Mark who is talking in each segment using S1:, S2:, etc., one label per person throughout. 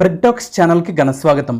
S1: ప్రెగ్డాక్స్ ఛానల్కి ఘనస్వాగతం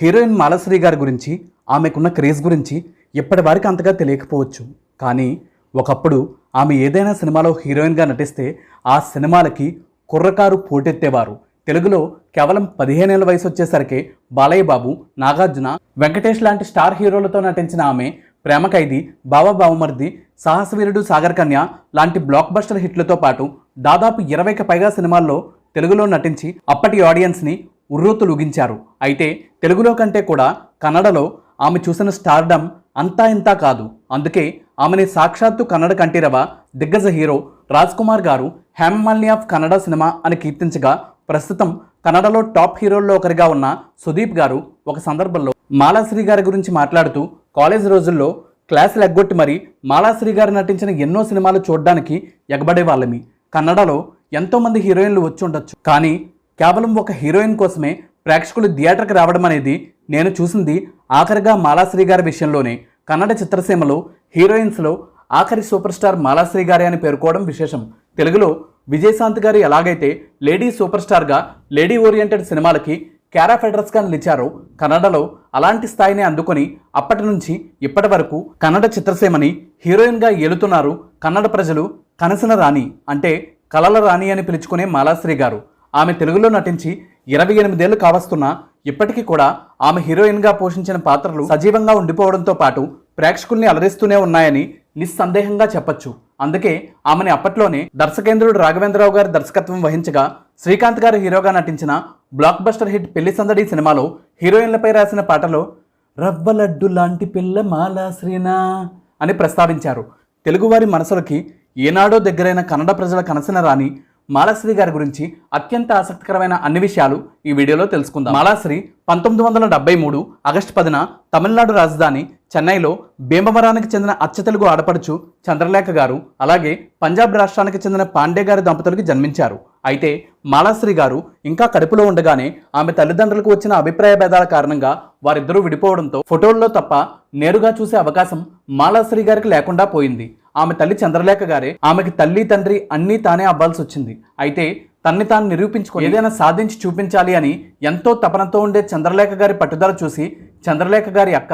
S1: హీరోయిన్ మాలశ్రీ గారి గురించి ఆమెకున్న క్రేజ్ గురించి ఇప్పటి వారికి అంతగా తెలియకపోవచ్చు. కానీ ఒకప్పుడు ఆమె ఏదైనా సినిమాలో హీరోయిన్గా నటిస్తే ఆ సినిమాలకి కుర్రకారు పోటెత్తేవారు. తెలుగులో కేవలం పదిహేనేళ్ళ వయసు వచ్చేసరికి బాలయ్య బాబు నాగార్జున వెంకటేష్ లాంటి స్టార్ హీరోలతో నటించిన ఆమె ప్రేమ ఖైదీ బావ బావమర్ది సాహసవీరుడు సాగర్ కన్య లాంటి బ్లాక్ బస్టర్ హిట్లతో పాటు దాదాపు ఇరవైకి పైగా సినిమాల్లో తెలుగులో నటించి అప్పటి ఆడియన్స్ని ఉర్రూతులుగించారు అయితే తెలుగులో కంటే కూడా కన్నడలో ఆమె చూసిన స్టార్డమ్ అంతా ఇంతా కాదు. అందుకే ఆమెని సాక్షాత్తు కన్నడ కంటిరవ దిగ్గజ హీరో రాజ్ కుమార్ గారు హేమమాలిని ఆఫ్ కన్నడ సినిమా అని కీర్తించగా ప్రస్తుతం కన్నడలో టాప్ హీరోల్లో ఒకరిగా ఉన్న సుదీప్ గారు ఒక సందర్భంలో మాలాశ్రీ గారి గురించి మాట్లాడుతూ కాలేజ్ రోజుల్లో క్లాసులు ఎగ్గొట్టి మరి మాలాశ్రీ గారు నటించిన ఎన్నో సినిమాలు చూడడానికి ఎగబడే వాళ్ళమి కన్నడలో ఎంతోమంది హీరోయిన్లు వచ్చి ఉండొచ్చు. కానీ కేవలం ఒక హీరోయిన్ కోసమే ప్రేక్షకులు థియేటర్కి రావడం అనేది నేను చూసింది ఆఖరిగా మాలాశ్రీ గారి విషయంలోనే. కన్నడ చిత్రసీమలో హీరోయిన్స్లో ఆఖరి సూపర్ స్టార్ మాలాశ్రీ గారి అని పేర్కోవడం విశేషం. తెలుగులో విజయశాంతి గారు ఎలాగైతే లేడీ సూపర్ స్టార్గా లేడీ ఓరియంటెడ్ సినిమాలకి క్యారా ఫెడరస్గా నిలిచారో కన్నడలో అలాంటి స్థాయిని అందుకొని అప్పటి నుంచి ఇప్పటి వరకు కన్నడ చిత్రసీమని హీరోయిన్గా ఏలుతున్నారు కన్నడ ప్రజలు కనసిన రాణి అంటే కలల రాణి అని పిలుచుకునే మాలాశ్రీ గారు. ఆమె తెలుగులో నటించి ఇరవై ఎనిమిదేళ్ళు కావస్తున్నా ఇప్పటికీ కూడా ఆమె హీరోయిన్గా పోషించిన పాత్రలు సజీవంగా ఉండిపోవడంతో పాటు ప్రేక్షకుల్ని అలరిస్తూనే ఉన్నాయని నిస్సందేహంగా చెప్పొచ్చు. అందుకే ఆమెని అప్పట్లోనే దర్శకేంద్రుడు రాఘవేంద్రరావు గారి దర్శకత్వం వహించగా శ్రీకాంత్ గారు హీరోగా నటించిన బ్లాక్ బస్టర్ హిట్ పెళ్ళి సందడి సినిమాలో హీరోయిన్లపై రాసిన పాటలో రవ్వలడ్డు లాంటి పిల్ల మాలాశ్రీనా అని ప్రస్తావించారు. తెలుగువారి మనసులకి ఏనాడో దగ్గరైన కన్నడ ప్రజల కనసిన రాని మాలాశ్రీ గారి గురించి అత్యంత ఆసక్తికరమైన అన్ని విషయాలు ఈ వీడియోలో తెలుసుకుందాం. మాలాశ్రీ పంతొమ్మిది వందల డెబ్బై మూడు ఆగస్టు పదిన తమిళనాడు రాజధాని చెన్నైలో భీమవరానికి చెందిన అచ్చతెలుగు ఆడపడుచు చంద్రలేఖ గారు అలాగే పంజాబ్ రాష్ట్రానికి చెందిన పాండే గారి దంపతులకు జన్మించారు. అయితే మాలాశ్రీ గారు ఇంకా కడుపులో ఉండగానే ఆమె తల్లిదండ్రులకు వచ్చిన అభిప్రాయ భేదాల కారణంగా వారిద్దరూ విడిపోవడంతో ఫోటోల్లో తప్ప నేరుగా చూసే అవకాశం మాలాశ్రీ గారికి లేకుండా పోయింది. ఆమె తల్లి చంద్రలేఖ గారే ఆమెకి తల్లి తండ్రి అన్నీ తానే అవ్వాల్సి వచ్చింది. అయితే తన్ని తాను నిరూపించుకొని ఏదైనా సాధించి చూపించాలి అని ఎంతో తపనతో ఉండే చంద్రలేఖ గారి పట్టుదల చూసి చంద్రలేఖ గారి అక్క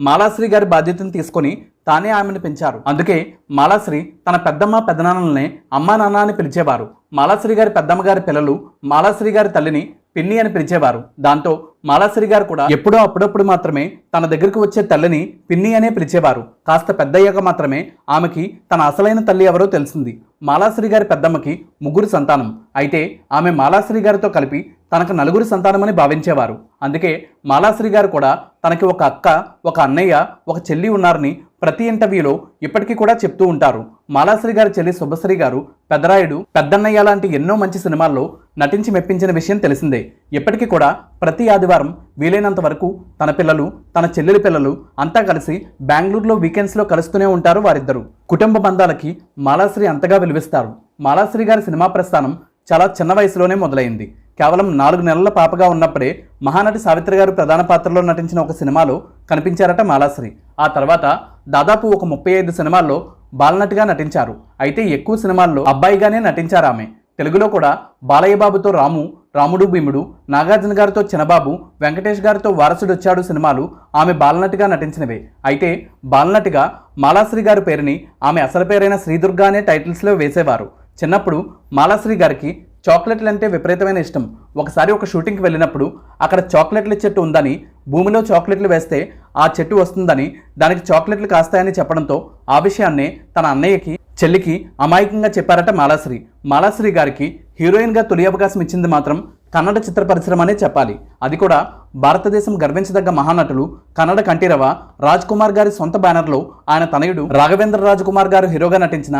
S1: మాలాశ్రీ గారి బాధ్యతను తీసుకొని తానే ఆమెను పెంచారు. అందుకే మాలాశ్రీ తన పెద్దమ్మ పెద్దనాన్నలనే అమ్మా నాన్న అని పిలిచేవారు. మాలాశ్రీ గారి పెద్దమ్మ గారి పిల్లలు మాలాశ్రీ గారి తల్లిని పిన్ని అని పిలిచేవారు. దాంతో మాలాశ్రీ గారు కూడా ఎప్పుడో అప్పుడప్పుడు మాత్రమే తన దగ్గరకు వచ్చే తల్లిని పిన్ని అనే పిలిచేవారు. కాస్త పెద్దయ్యాక మాత్రమే ఆమెకి తన అసలైన తల్లి ఎవరో తెలిసింది. మాలాశ్రీ గారి పెద్దమ్మకి ముగ్గురు సంతానం. అయితే ఆమె మాలాశ్రీ గారితో కలిపి తనకు నలుగురు సంతానమని భావించేవారు. అందుకే మాలాశ్రీ గారు కూడా తనకి ఒక అక్క ఒక అన్నయ్య ఒక చెల్లి ఉన్నారని ప్రతి ఇంటర్వ్యూలో ఇప్పటికీ కూడా చెప్తూ ఉంటారు. మాలాశ్రీ గారి చెల్లి శుభశ్రీ గారు పెద్దరాయుడు పెద్దన్నయ్య లాంటి ఎన్నో మంచి సినిమాల్లో నటించి మెప్పించిన విషయం తెలిసిందే. ఇప్పటికీ కూడా ప్రతి ఆదివారం వీలైనంత వరకు తన పిల్లలు తన చెల్లెలి పిల్లలు అంతా కలిసి బెంగళూరులో వీకెండ్స్లో కలుస్తూనే ఉంటారు వారిద్దరూ. కుటుంబ బంధాలకి మాలాశ్రీ అంతగా విలువిస్తారు. మాలాశ్రీ గారి సినిమా ప్రస్థానం చాలా చిన్న వయసులోనే మొదలైంది. కేవలం నాలుగు నెలల పాపగా ఉన్నప్పుడే మహానటి సావిత్రి గారు ప్రధాన పాత్రలో నటించిన ఒక సినిమాలో కనిపించారట మాలాశ్రీ. ఆ తర్వాత దాదాపు ఒక ముప్పై ఐదు సినిమాల్లో బాలనటిగా నటించారు. అయితే ఎక్కువ సినిమాల్లో అబ్బాయిగానే నటించారు ఆమె. తెలుగులో కూడా బాలయ్య బాబుతో రాము రాముడు భీముడు నాగార్జున గారితో చిన్నబాబు వెంకటేష్ గారితో వారసుడు వచ్చాడు సినిమాలు ఆమె బాలనటిగా నటించినవే. అయితే బాలనటిగా మాలాశ్రీ గారి పేరుని ఆమె అసలు పేరైన శ్రీదుర్గా అనే టైటిల్స్లో వేసేవారు. చిన్నప్పుడు మాలాశ్రీ గారికి చాక్లెట్లు అంటే విపరీతమైన ఇష్టం. ఒకసారి ఒక షూటింగ్కి వెళ్ళినప్పుడు అక్కడ చాక్లెట్ల చెట్టు ఉందని భూమిలో చాక్లెట్లు వేస్తే ఆ చెట్టు వస్తుందని దానికి చాక్లెట్లు కాస్తాయని చెప్పడంతో ఆ విషయాన్నే తన అన్నయ్యకి చెల్లికి అమాయకంగా చెప్పారట మాలాశ్రీ. మాలాశ్రీ గారికి హీరోయిన్గా తొలి అవకాశం ఇచ్చింది మాత్రం కన్నడ చిత్ర పరిశ్రమ అనే చెప్పాలి. అది కూడా భారతదేశం గర్వించదగ్గ మహానటులు కన్నడ కంఠీరవ రాజ్ కుమార్ గారి సొంత బ్యానర్లో ఆయన తనయుడు రాఘవేంద్ర రాజ్ కుమార్ గారు హీరోగా నటించిన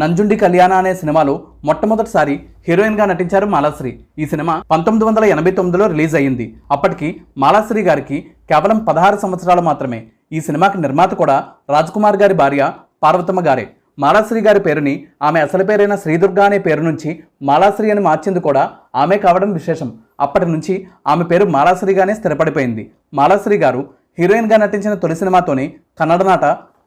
S1: నంజుండి కళ్యాణ అనే సినిమాలో మొట్టమొదటిసారి హీరోయిన్గా నటించారు మాలాశ్రీ. ఈ సినిమా పంతొమ్మిది వందల ఎనభై తొమ్మిదిలో రిలీజ్ అయ్యింది అప్పటికి మాలాశ్రీ గారికి కేవలం పదహారు సంవత్సరాలు మాత్రమే. ఈ సినిమాకి నిర్మాత కూడా రాజ్ కుమార్ గారి భార్య పార్వతమ్మ గారే. మాలాశ్రీ గారి పేరుని ఆమె అసలు పేరైన శ్రీదుర్గ అనే పేరు నుంచి మాలాశ్రీ అని మార్చింది కూడా ఆమె కావడం విశేషం. అప్పటి నుంచి ఆమె పేరు మాలాశ్రీగానే స్థిరపడిపోయింది. మాలాశ్రీ గారు హీరోయిన్గా నటించిన తొలి సినిమాతోనే కన్నడ నాట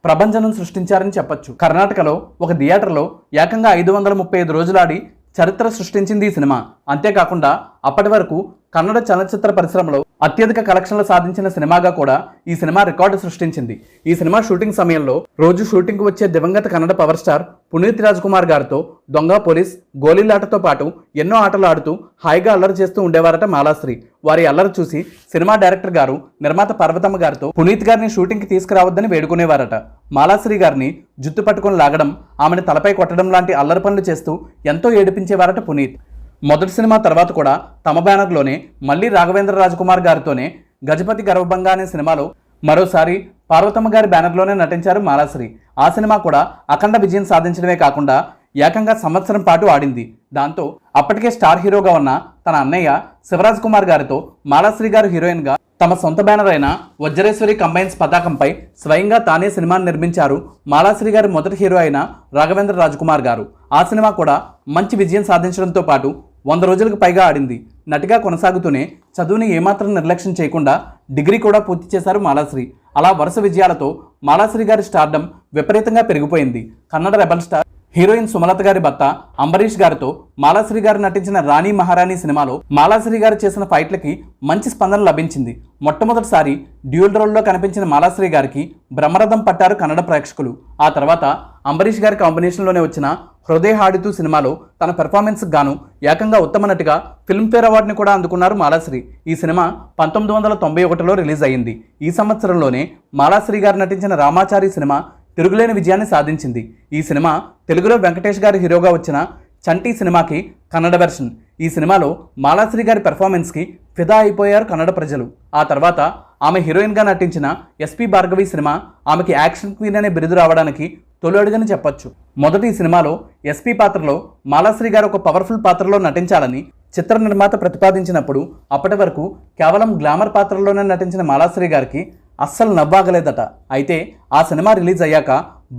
S1: ప్రభంజనం సృష్టించారని చెప్పొచ్చు. కర్ణాటకలో ఒక థియేటర్లో ఏకంగా ఐదు వందల ముప్పై ఐదు రోజులాడి చరిత్ర సృష్టించింది ఈ సినిమా. అంతేకాకుండా అప్పటి వరకు కన్నడ చలనచిత్ర పరిశ్రమలో అత్యధిక కలెక్షన్లు సాధించిన సినిమాగా కూడా ఈ సినిమా రికార్డు సృష్టించింది. ఈ సినిమా షూటింగ్ సమయంలో రోజు షూటింగ్కు వచ్చే దివంగత కన్నడ పవర్ స్టార్ పునీత్ రాజ్ కుమార్ గారితో దొంగ పోలీస్ గోళీలాటతో పాటు ఎన్నో ఆటలు ఆడుతూ హాయిగా అల్లరి చేస్తూ ఉండేవారట మాలాశ్రీ. వారి అల్లరి చూసి సినిమా డైరెక్టర్ గారు నిర్మాత పర్వతమ్మ గారితో పునీత్ గారిని షూటింగ్కి తీసుకురావద్దని వేడుకునేవారట. మాలాశ్రీ గారిని జుత్తు పట్టుకొని లాగడం ఆమెను తలపై కొట్టడం లాంటి అల్లరి పనులు చేస్తూ ఎంతో ఏడిపించేవారట పునీత్. మొదటి సినిమా తర్వాత కూడా తమ బ్యానర్లోనే మళ్ళీ రాఘవేంద్ర రాజకుమార్ గారితోనే గజపతి గర్వభంగా అనే సినిమాలో మరోసారి పార్వతమ్మ గారి బ్యానర్లోనే నటించారు మాలాశ్రీ. ఆ సినిమా కూడా అఖండ విజయం సాధించడమే కాకుండా ఏకంగా సంవత్సరం పాటు ఆడింది. దాంతో అప్పటికే స్టార్ హీరోగా ఉన్న తన అన్నయ్య శివరాజ్ కుమార్ గారితో మాలాశ్రీ గారు హీరోయిన్గా తమ సొంత బ్యానర్ అయిన వజ్రేశ్వరి కంబైన్స్ పతాకంపై స్వయంగా తానే సినిమాను నిర్మించారు మాలాశ్రీ గారి మొదటి హీరో అయిన రాఘవేంద్ర రాజకుమార్ గారు. ఆ సినిమా కూడా మంచి విజయం సాధించడంతో పాటు వంద రోజులకు పైగా ఆడింది. నటిగా కొనసాగుతూనే చదువుని ఏమాత్రం నిర్లక్ష్యం చేయకుండా డిగ్రీ కూడా పూర్తి చేశారు మాలాశ్రీ. అలా వరుస విజయాలతో మాలాశ్రీ గారి స్టార్డమ్ విపరీతంగా పెరిగిపోయింది. Kannada rebel star heroine Sumalatha గారి భర్త అంబరీష్ గారితో మాలాశ్రీ గారు నటించిన రాణి మహారాణి సినిమాలో మాలాశ్రీ గారు చేసిన ఫైట్లకి మంచి స్పందన లభించింది. మొట్టమొదటిసారి డ్యూల్ రోల్లో కనిపించిన మాలాశ్రీ గారికి బ్రహ్మరథం పట్టారు కన్నడ ప్రేక్షకులు. ఆ తర్వాత అంబరీష్ గారి కాంబినేషన్లోనే వచ్చిన హృదయ హాడితూ సినిమాలో తన పెర్ఫార్మెన్స్కి గాను ఏకంగా ఉత్తమ నటిగా ఫిల్మ్ఫేర్ అవార్డుని కూడా అందుకున్నారు మాలాశ్రీ. ఈ సినిమా పంతొమ్మిది వందల తొంభై ఒకటిలో రిలీజ్ అయింది. ఈ సంవత్సరంలోనే మాలాశ్రీ గారు నటించిన రామాచారి సినిమా తిరుగులేని విజయాన్ని సాధించింది. ఈ సినిమా తెలుగులో వెంకటేష్ గారి హీరోగా వచ్చిన చంటి సినిమాకి కన్నడ వెర్షన్ ఈ సినిమాలో మాలాశ్రీ గారి పెర్ఫార్మెన్స్కి ఫిదా అయిపోయారు కన్నడ ప్రజలు. ఆ తర్వాత ఆమె హీరోయిన్గా నటించిన ఎస్పి భార్గవి సినిమా ఆమెకి యాక్షన్ క్వీన్ అనే బిరుదు రావడానికి తొలి అడుగని చెప్పొచ్చు. మొదటి ఈ సినిమాలో ఎస్పి పాత్రలో మాలాశ్రీ గారు ఒక పవర్ఫుల్ పాత్రలో నటించాలని చిత్ర నిర్మాత ప్రతిపాదించినప్పుడు అప్పటి వరకు కేవలం గ్లామర్ పాత్రలోనే నటించిన మాలాశ్రీ గారికి అస్సలు నవ్వాగలేదట. అయితే ఆ సినిమా రిలీజ్ అయ్యాక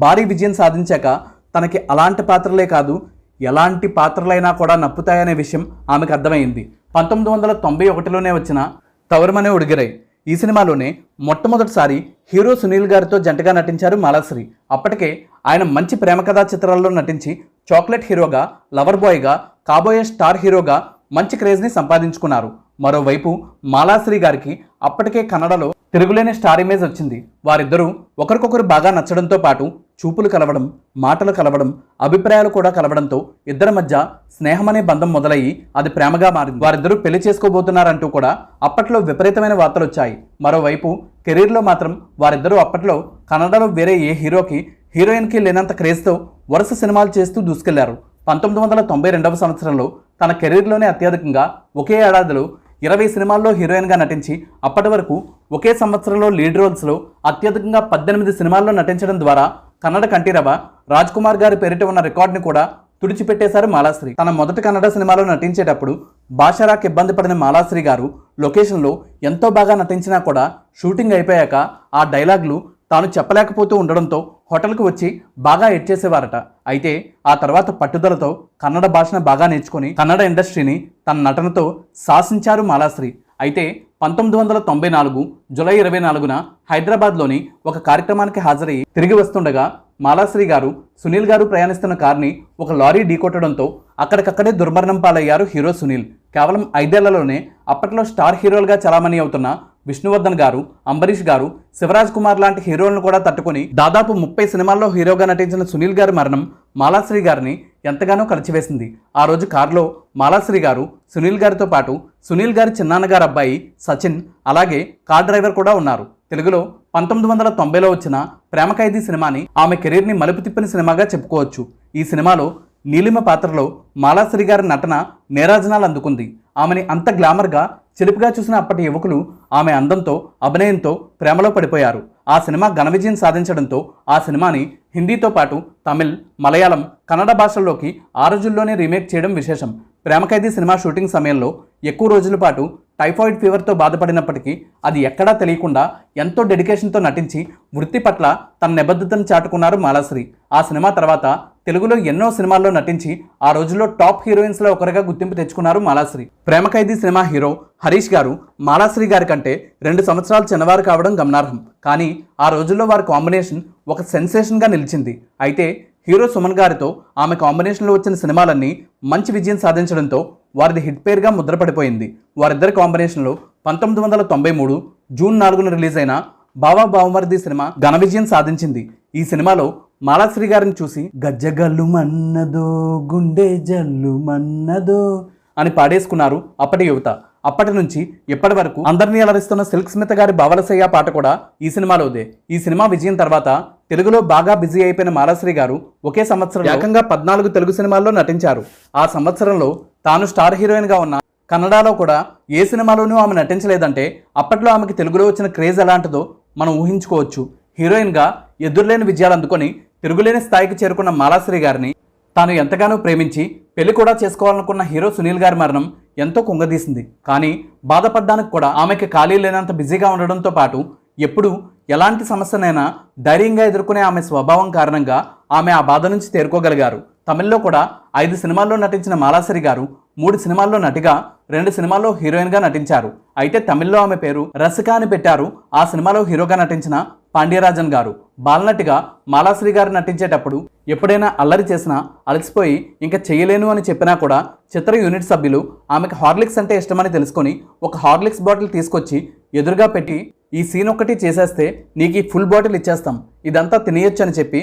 S1: భారీ విజయం సాధించాక తనకి అలాంటి పాత్రలే కాదు ఎలాంటి పాత్రలైనా కూడా నప్పుతాయనే విషయం ఆమెకు అర్థమైంది. పంతొమ్మిది వందల తొంభై ఒకటిలోనే వచ్చిన తవరమనే ఉడిగిరై ఈ సినిమాలోనే మొట్టమొదటిసారి హీరో సునీల్ గారితో జంటగా నటించారు మాలాశ్రీ. అప్పటికే ఆయన మంచి ప్రేమ కథా చిత్రాల్లో నటించి చాక్లెట్ హీరోగా లవర్ బాయ్గా కాబోయే స్టార్ హీరోగా మంచి క్రేజ్ని సంపాదించుకున్నారు. మరోవైపు మాలాశ్రీ గారికి అప్పటికే కన్నడలో తిరుగులేని స్టార్ ఇమేజ్ వచ్చింది. వారిద్దరూ ఒకరికొకరు బాగా నచ్చడంతో పాటు చూపులు కలవడం మాటలు కలవడం అభిప్రాయాలు కూడా కలవడంతో ఇద్దరి మధ్య స్నేహం అనే బంధం మొదలయ్యి అది ప్రేమగా మారింది. వారిద్దరూ పెళ్ళి చేసుకోబోతున్నారంటూ కూడా అప్పట్లో విపరీతమైన వార్తలు వచ్చాయి. మరోవైపు కెరీర్లో మాత్రం వారిద్దరూ అప్పట్లో కన్నడలో వేరే ఏ హీరోకి హీరోయిన్కి లేనంత క్రేజ్తో వరుస సినిమాలు చేస్తూ దూసుకెళ్ళారు. పంతొమ్మిది వందల తొంభై రెండవ సంవత్సరంలో తన కెరీర్లోనే అత్యధికంగా ఒకే ఏడాదిలో ఇరవై సినిమాల్లో హీరోయిన్గా నటించి అప్పటి వరకు ఒకే సంవత్సరంలో లీడ్ రోల్స్లో అత్యధికంగా పద్దెనిమిది సినిమాల్లో నటించడం ద్వారా కన్నడ కంటిరవ రాజ్ కుమార్ గారి పేరిట ఉన్న రికార్డుని కూడా తుడిచిపెట్టేశారు మాలాశ్రీ. తన మొదటి కన్నడ సినిమాలో నటించేటప్పుడు భాషరాక్ ఇబ్బంది పడిన మాలాశ్రీ గారు లొకేషన్లో ఎంతో బాగా నటించినా కూడా షూటింగ్ అయిపోయాక ఆ డైలాగ్లు తాను చెప్పలేకపోతూ ఉండడంతో హోటల్కి వచ్చి బాగా ఎడ్చేసేవారట అయితే ఆ తర్వాత పట్టుదలతో కన్నడ భాషను బాగా నేర్చుకొని కన్నడ ఇండస్ట్రీని తన నటనతో శాసించారు మాలాశ్రీ. అయితే పంతొమ్మిది వందల తొంభై నాలుగు జూలై ఇరవై నాలుగున హైదరాబాద్లోని ఒక కార్యక్రమానికి హాజరయ్యి తిరిగి వస్తుండగా మాలాశ్రీ గారు సునీల్ గారు ప్రయాణిస్తున్న కార్ని ఒక లారీ ఢీకొట్టడంతో అక్కడికక్కడే దుర్మరణం పాలయ్యారు హీరో సునీల్. కేవలం ఐదేళ్ళలోనే అప్పట్లో స్టార్ హీరోలుగా చలామణి అవుతున్న విష్ణువర్ధన్ గారు అంబరీష్ గారు శివరాజ్ కుమార్ లాంటి హీరోలను కూడా తట్టుకొని దాదాపు ముప్పై సినిమాల్లో హీరోగా నటించిన సునీల్ గారి మరణం మాలాశ్రీ గారిని ఎంతగానో కలిచివేసింది. ఆ రోజు కారులో మాలాశ్రీ గారు సునీల్ గారితో పాటు సునీల్ గారి చిన్నాన్నగారు అబ్బాయి సచిన్ అలాగే కార్ డ్రైవర్ కూడా ఉన్నారు. తెలుగులో పంతొమ్మిది వందల తొంభైలో వచ్చిన ప్రేమ ఖైదీ సినిమాని ఆమె కెరీర్ని మలుపు తిప్పిన సినిమాగా చెప్పుకోవచ్చు. ఈ సినిమాలో నీలిమ పాత్రలో మాలాశ్రీ గారి నటన నేరాజనాలు అందుకుంది. ఆమెని అంత గ్లామర్గా చిలిపిగా చూసిన అప్పటి యువకులు ఆమె అందంతో అభినయంతో ప్రేమలో పడిపోయారు. ఆ సినిమా ఘన విజయం సాధించడంతో ఆ సినిమాని హిందీతో పాటు తమిళ్ మలయాళం కన్నడ భాషల్లోకి ఆ రోజుల్లోనే రీమేక్ చేయడం విశేషం. ప్రేమఖైదీ సినిమా షూటింగ్ సమయంలో ఎక్కువ రోజుల పాటు టైఫాయిడ్ ఫీవర్తో బాధపడినప్పటికీ అది ఎక్కడా తెలియకుండా ఎంతో డెడికేషన్తో నటించి వృత్తి పట్ల తన నిబద్ధతను చాటుకున్నారు మాలాశ్రీ. ఆ సినిమా తర్వాత తెలుగులో ఎన్నో సినిమాల్లో నటించి ఆ రోజుల్లో టాప్ హీరోయిన్స్లో ఒకరిగా గుర్తింపు తెచ్చుకున్నారు మాలాశ్రీ. ప్రేమ ఖైదీ సినిమా హీరో హరీష్ గారు మాలాశ్రీ గారి కంటే రెండు సంవత్సరాలు చిన్నవారు కావడం గమనార్హం. కానీ ఆ రోజుల్లో వారి కాంబినేషన్ ఒక సెన్సేషన్గా నిలిచింది. అయితే హీరో సుమన్ గారితో ఆమె కాంబినేషన్లో వచ్చిన సినిమాలన్నీ మంచి విజయం సాధించడంతో వారిది హిట్ పేరుగా ముద్రపడిపోయింది. వారిద్దరి కాంబినేషన్లో పంతొమ్మిది వందల తొంభై మూడు జూన్ నాలుగున రిలీజ్ అయిన బావా బావమరిది సినిమా ఘన విజయం సాధించింది. ఈ సినిమాలో మాలాశ్రీ గారిని చూసి గజ్జగల్లు మన్నదో గుండె జల్లు మన్నదో అని పాడేసుకున్నారు అప్పటి యువత. అప్పటి నుంచి ఇప్పటి వరకు అందరినీ అలరిస్తున్న సిల్క్ స్మిత గారి బావలసయ్య పాట కూడా ఈ సినిమాలోదే. ఈ సినిమా విజయం తర్వాత తెలుగులో బాగా బిజీ అయిపోయిన మాలాశ్రీ గారు ఒకే సంవత్సరం ఏకంగా పద్నాలుగు తెలుగు సినిమాల్లో నటించారు. ఆ సంవత్సరంలో తాను స్టార్ హీరోయిన్గా ఉన్న కన్నడలో కూడా ఏ సినిమాలోనూ ఆమె నటించలేదంటే అప్పట్లో ఆమెకి తెలుగులో వచ్చిన క్రేజ్ ఎలాంటిదో మనం ఊహించుకోవచ్చు. హీరోయిన్గా ఎదురులేని విజయాలు అందుకొని తిరుగులేని స్థాయికి చేరుకున్న మాలాశ్రీ గారిని తాను ఎంతగానో ప్రేమించి పెళ్ళి కూడా చేసుకోవాలనుకున్న హీరో సునీల్ గారి మరణం ఎంతో కుంగదీసింది. కానీ బాధపడడానికి కూడా ఆమెకి ఖాళీ లేనంత బిజీగా ఉండడంతో పాటు ఎప్పుడు ఎలాంటి సమస్యనైనా ధైర్యంగా ఎదుర్కొనే ఆమె స్వభావం కారణంగా ఆమె ఆ బాధ నుంచి తేరుకోగలిగారు. తమిళ్ళో కూడా ఐదు సినిమాల్లో నటించిన మాలాసరి గారు మూడు సినిమాల్లో నటిగా రెండు సినిమాల్లో హీరోయిన్గా నటించారు. అయితే తమిళ్ళో ఆమె పేరు రసిక అని పెట్టారు. ఆ సినిమాలో హీరోగా నటించిన పాండ్యరాజన్ గారు. బాలనటిగా మాలాశ్రీ గారు నటించేటప్పుడు ఎప్పుడైనా అల్లరి చేసినా అలసిపోయి ఇంకా చేయలేను అని చెప్పినా కూడా చిత్ర యూనిట్ సభ్యులు ఆమెకు హార్లిక్స్ అంటే ఇష్టమని తెలుసుకొని ఒక హార్లిక్స్ బాటిల్ తీసుకొచ్చి ఎదురుగా పెట్టి ఈ సీన్ ఒక్కటి చేసేస్తే నీకు ఈ ఫుల్ బాటిల్ ఇచ్చేస్తాం. ఇదంతా తినేయొచ్చు అని చెప్పి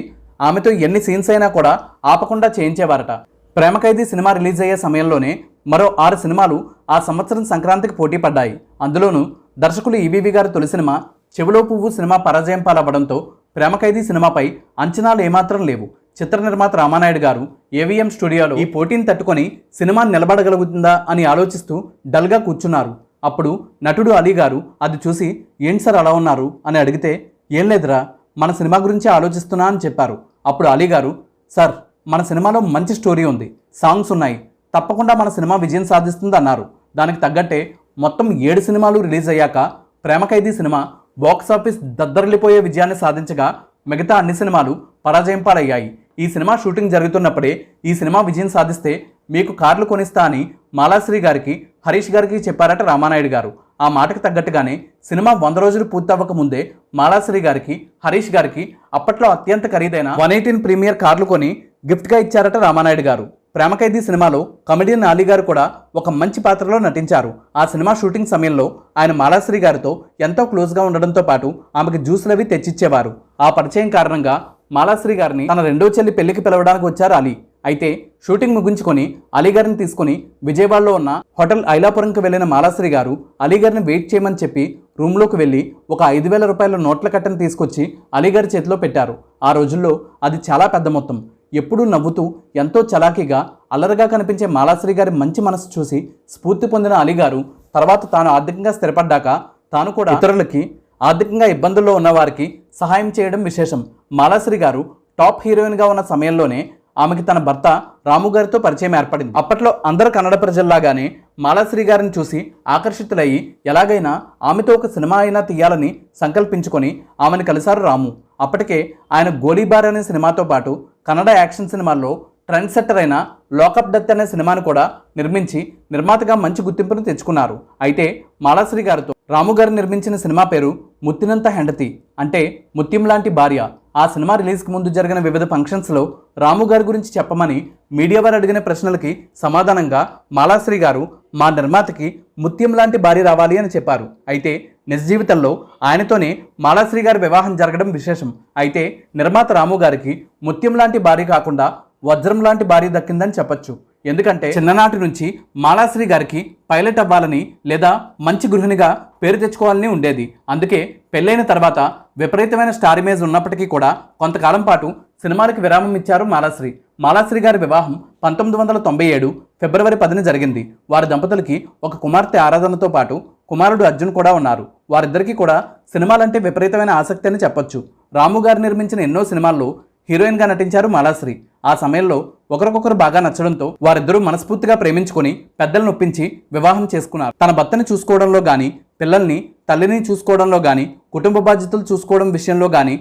S1: ఆమెతో ఎన్ని సీన్స్ అయినా కూడా ఆపకుండా చేయించేవారట. ప్రేమ ఖైదీ సినిమా రిలీజ్ అయ్యే సమయంలోనే మరో ఆరు సినిమాలు ఆ సంవత్సరం సంక్రాంతికి పోటీ పడ్డాయి. అందులోనూ దర్శకులు ఈవీవి గారి తొలి సినిమా చెవిలో పువ్వు సినిమా పరాజయం పాలవ్వడంతో ప్రేమ ఖైదీ సినిమాపై అంచనాలు ఏమాత్రం లేవు. చిత్ర నిర్మాత రామానాయుడు గారు ఏవిఎం స్టూడియోలో ఈ పోటీని తట్టుకొని సినిమా నిలబడగలుగుతుందా అని ఆలోచిస్తూ డల్గా కూర్చున్నారు. అప్పుడు నటుడు అలీ గారు అది చూసి ఏంటి సార్ అలా ఉన్నారు? అని అడిగితే ఏం లేదురా మన సినిమా గురించి ఆలోచిస్తున్నా అని చెప్పారు. అప్పుడు అలీ గారు సార్ మన సినిమాలో మంచి స్టోరీ ఉంది సాంగ్స్ ఉన్నాయి తప్పకుండా మన సినిమా విజయం సాధిస్తుంది అన్నారు దానికి తగ్గట్టే మొత్తం ఏడు సినిమాలు రిలీజ్ అయ్యాక Prema Khaidi cinema box office దద్దరిల్లిపోయే విజయాన్ని సాధించగా మిగతా అన్ని సినిమాలు పరాజయం పాలయ్యాయి. ఈ సినిమా షూటింగ్ జరుగుతున్నప్పుడే ఈ సినిమా విజయం సాధిస్తే మీకు కార్లు కొనిస్తా అని మాలాశ్రీ గారికి హరీష్ గారికి చెప్పారట రామానాయుడు గారు. ఆ మాటకు తగ్గట్టుగానే సినిమా వంద రోజులు పూర్తవ్వక ముందే మాలాశ్రీ గారికి హరీష్ గారికి అప్పట్లో అత్యంత ఖరీదైన వన్ ఎయిటీన్ ప్రీమియర్ కార్లు కొని గిఫ్ట్గా ఇచ్చారట రామానాయుడు గారు. ప్రేమఖైదీ సినిమాలో కమెడియన్ అలీ గారు కూడా ఒక మంచి పాత్రలో నటించారు. ఆ సినిమా షూటింగ్ సమయంలో ఆయన మాలాశ్రీ గారితో ఎంతో క్లోజ్గా ఉండడంతో పాటు ఆమెకు జ్యూసులవి తెచ్చిచ్చేవారు. ఆ పరిచయం కారణంగా మాలాశ్రీ గారిని తన రెండో చెల్లి పెళ్ళికి పిలవడానికి వచ్చారు అలీ. అయితే షూటింగ్ ముగించుకొని అలీగారిని తీసుకుని విజయవాడలో ఉన్న హోటల్ ఐలాపురంకి వెళ్ళిన మాలాశ్రీ గారు అలీగారిని వెయిట్ చేయమని చెప్పి రూమ్లోకి వెళ్ళి ఒక ఐదు వేల రూపాయల నోట్ల కట్టను తీసుకొచ్చి అలీగారి చేతిలో పెట్టారు. ఆ రోజుల్లో అది చాలా పెద్ద మొత్తం. ఎప్పుడూ నవ్వుతూ ఎంతో చలాకీగా అల్లరిగా కనిపించే మాలాశ్రీ గారి మంచి మనసు చూసి స్ఫూర్తి పొందిన అలీ గారు తర్వాత తాను ఆర్థికంగా స్థిరపడ్డాక తాను కూడా ఇతరులకి ఆర్థికంగా ఇబ్బందుల్లో ఉన్న వారికి సహాయం చేయడం విశేషం. మాలాశ్రీ గారు టాప్ హీరోయిన్గా ఉన్న సమయంలోనే ఆమెకి తన భర్త రాము గారితో పరిచయం ఏర్పడింది. అప్పట్లో అందరు కన్నడ ప్రజల్లాగానే మాలాశ్రీ గారిని చూసి ఆకర్షితులయ్యి ఎలాగైనా ఆమెతో ఒక సినిమా అయినా తీయాలని సంకల్పించుకొని ఆమెను కలిశారు రాము. అప్పటికే ఆయన గోలీబార్ అనే సినిమాతో పాటు కన్నడ యాక్షన్ సినిమాల్లో ట్రెండ్ సెట్టర్ అయిన లోకప్ డెత్ అనే సినిమాను కూడా నిర్మించి నిర్మాతగా మంచి గుర్తింపును తెచ్చుకున్నారు. అయితే మాలాశ్రీ గారితో రాము గారు నిర్మించిన సినిమా పేరు ముత్తినంత హెండతి అంటే ముత్యం లాంటి భార్య. ఆ సినిమా రిలీజ్కి ముందు జరిగిన వివిధ ఫంక్షన్స్లో రాము గారి గురించి చెప్పమని మీడియా వారు అడిగిన ప్రశ్నలకి సమాధానంగా మాలాశ్రీ గారు మా నిర్మాతకి ముత్యం లాంటి భార్య రావాలి అని చెప్పారు. అయితే నిజ జీవితంలో ఆయనతోనే మాలాశ్రీ గారి వివాహం జరగడం విశేషం. అయితే నిర్మాత రాము గారికి ముత్యం లాంటి భార్య కాకుండా వజ్రం లాంటి భార్య దక్కిందని చెప్పొచ్చు. ఎందుకంటే చిన్ననాటి నుంచి మాలాశ్రీ గారికి పైలట్ అవ్వాలని లేదా మంచి గృహిణిగా పేరు తెచ్చుకోవాలని ఉండేది. అందుకే పెళ్ళైన తర్వాత విపరీతమైన స్టార్ ఇమేజ్ ఉన్నప్పటికీ కూడా కొంతకాలం పాటు సినిమాలకు విరామం ఇచ్చారు మాలాశ్రీ. మాలాశ్రీ గారి వివాహం పంతొమ్మిది వందల తొంభై ఏడు ఫిబ్రవరి పదిన జరిగింది. వారి దంపతులకి ఒక కుమార్తె ఆరాధనతో పాటు కుమారుడు అర్జున్ కూడా ఉన్నారు. వారిద్దరికీ కూడా సినిమాలంటే విపరీతమైన ఆసక్తి అని చెప్పొచ్చు. రాము గారు నిర్మించిన ఎన్నో సినిమాల్లో హీరోయిన్గా నటించారు మాలాశ్రీ. ఆ సమయంలో ఒకరికొకరు బాగా నచ్చడంతో వారిద్దరూ మనస్ఫూర్తిగా ప్రేమించుకొని పెద్దలను ఒప్పించి వివాహం చేసుకున్నారు. తన భర్తని చూసుకోవడంలో కానీ పిల్లల్ని తల్లిని చూసుకోవడంలో కానీ కుటుంబ బాధ్యతలు చూసుకోవడం విషయంలో కానీ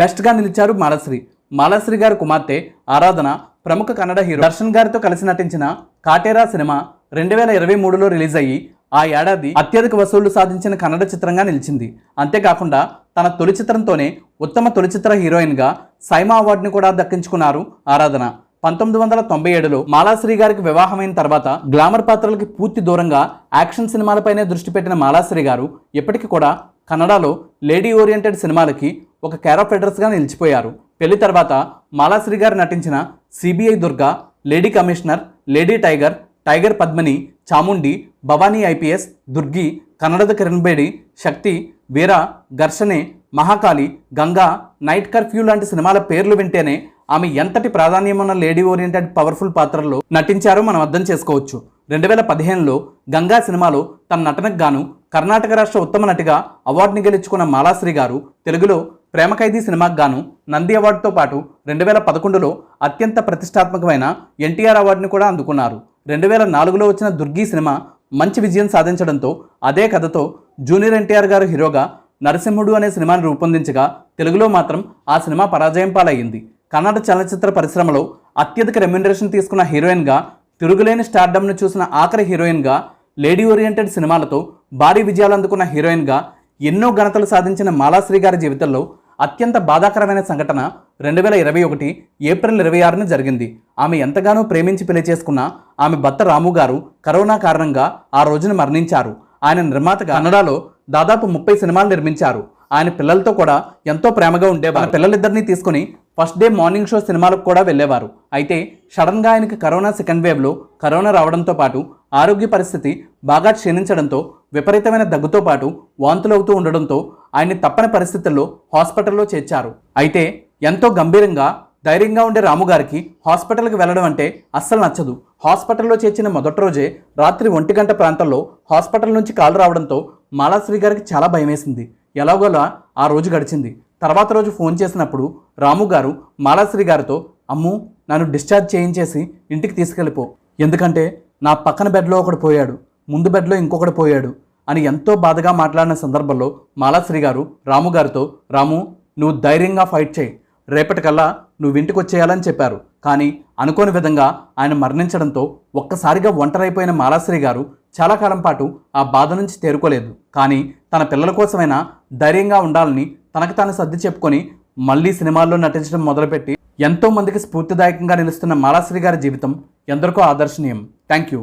S1: బెస్ట్గా నిలిచారు మాలాశ్రీ. మాలాశ్రీ గారి కుమార్తె ఆరాధన ప్రముఖ కన్నడ హీరో. దర్శన్ గారితో కలిసి నటించిన కాటేరా సినిమా రెండు వేల ఇరవై మూడులో రిలీజ్ అయ్యి ఆ ఏడాది అత్యధిక వసూళ్ళు సాధించిన కన్నడ చిత్రంగా నిలిచింది. అంతేకాకుండా తన తొలి చిత్రంతోనే ఉత్తమ తొలి చిత్ర హీరోయిన్గా సైమా అవార్డుని కూడా దక్కించుకున్నారు ఆరాధన. పంతొమ్మిది వందల తొంభై ఏడులో మాలాశ్రీ గారికి వివాహమైన తర్వాత గ్లామర్ పాత్రలకి పూర్తి దూరంగా యాక్షన్ సినిమాలపైనే దృష్టి పెట్టిన మాలాశ్రీ గారు ఇప్పటికీ కూడా కన్నడలో లేడీ ఓరియంటెడ్ సినిమాలకి ఒక క్యారఫ్ నిలిచిపోయారు. పెళ్ళి తర్వాత మాలాశ్రీ గారు నటించిన CBI Durga lady commissioner lady tiger tiger Padmini Chamundi Bhavani IPS Durgi కన్నడద Kiran Bedi Shakti Veera Gharshane Mahakali Ganga night curfew లాంటి సినిమాల పేర్లు వింటేనే ఆమె ఎంతటి ప్రాధాన్యమున్న లేడీ ఓరియంటెడ్ పవర్ఫుల్ పాత్రల్లో నటించారో మనం అర్థం చేసుకోవచ్చు. రెండు వేల పదిహేనులో గంగా సినిమాలో తన నటనకు గాను కర్ణాటక రాష్ట్ర ఉత్తమ నటిగా అవార్డుని గెలుచుకున్న మాలాశ్రీ గారు తెలుగులో ప్రేమ ఖైదీ సినిమాకు గాను నంది అవార్డుతో పాటు రెండు వేల పదకొండులో అత్యంత ప్రతిష్టాత్మకమైన ఎన్టీఆర్ అవార్డుని కూడా అందుకున్నారు. రెండు వేల నాలుగులో వచ్చిన దుర్గి సినిమా మంచి విజయం సాధించడంతో అదే కథతో జూనియర్ ఎన్టీఆర్ గారు హీరోగా నరసింహుడు అనే సినిమాని రూపొందించగా తెలుగులో మాత్రం ఆ సినిమా పరాజయం పాలయ్యింది కన్నడ చలనచిత్ర పరిశ్రమలో అత్యధిక రెమ్యునరేషన్ తీసుకున్న హీరోయిన్గా తిరుగులేని స్టార్డమ్ను చూసిన ఆఖరి హీరోయిన్గా లేడీ ఓరియంటెడ్ సినిమాలతో భారీ విజయాలు అందుకున్న హీరోయిన్గా ఎన్నో ఘనతలు సాధించిన మాలాశ్రీ గారి జీవితంలో అత్యంత బాధాకరమైన సంఘటన రెండు వేల ఇరవై ఒకటి ఏప్రిల్ ఇరవై ఆరున జరిగింది. ఆమె ఎంతగానో ప్రేమించి పెళ్ళి చేసుకున్న ఆమె భర్త రాము గారు కరోనా కారణంగా ఆ రోజున మరణించారు. ఆయన నిర్మాతగా కన్నడలో దాదాపు ముప్పై సినిమాలు నిర్మించారు. ఆయన పిల్లలతో కూడా ఎంతో ప్రేమగా ఉండేవారు. పిల్లలిద్దరినీ తీసుకుని ఫస్ట్ డే మార్నింగ్ షో సినిమాలకు కూడా వెళ్ళేవారు. అయితే సడన్గా ఆయనకి కరోనా సెకండ్ వేవ్లో కరోనా రావడంతో పాటు ఆరోగ్య పరిస్థితి బాగా క్షీణించడంతో విపరీతమైన దగ్గుతో పాటు వాంతులు అవుతూ ఉండడంతో ఆయన్ని తప్పని పరిస్థితుల్లో హాస్పిటల్లో చేర్చారు. అయితే ఎంతో గంభీరంగా ధైర్యంగా ఉండే రాముగారికి హాస్పిటల్కి వెళ్ళడం అంటే అస్సలు నచ్చదు. హాస్పిటల్లో చేర్చిన మొదటి రోజే రాత్రి ఒంటి గంట ప్రాంతంలో హాస్పిటల్ నుంచి కాలు రావడంతో మాలాశ్రీ గారికి చాలా భయమేసింది. ఎలాగోలా ఆ రోజు గడిచింది. తర్వాత రోజు ఫోన్ చేసినప్పుడు రాము గారు మాలాశ్రీ గారితో అమ్ము నన్ను డిశ్చార్జ్ చేయించేసి ఇంటికి తీసుకెళ్ళిపో. ఎందుకంటే నా పక్కన బెడ్లో ఒకడు పోయాడు ముందు బెడ్లో ఇంకొకడు పోయాడు అని ఎంతో బాధగా మాట్లాడిన సందర్భంలో మాలాశ్రీ గారు రాము గారితో రాము నువ్వు ధైర్యంగా ఫైట్ చేయి. రేపటికల్లా నువ్వు ఇంటికి వచ్చేయాలని చెప్పారు. కానీ అనుకోని విధంగా ఆయన మరణించడంతో ఒక్కసారిగా ఒంటరైపోయిన మాలాశ్రీ గారు చాలా కాలం పాటు ఆ బాధ నుంచి తేరుకోలేదు. కానీ తన పిల్లల కోసమైనా ధైర్యంగా ఉండాలని తనకు తాను సర్ది చెప్పుకొని మళ్ళీ సినిమాల్లో నటించడం మొదలుపెట్టి ఎంతోమందికి స్ఫూర్తిదాయకంగా నిలుస్తున్న మాలాశ్రీ గారి జీవితం ఎందరికో ఆదర్శనీయం. Thank you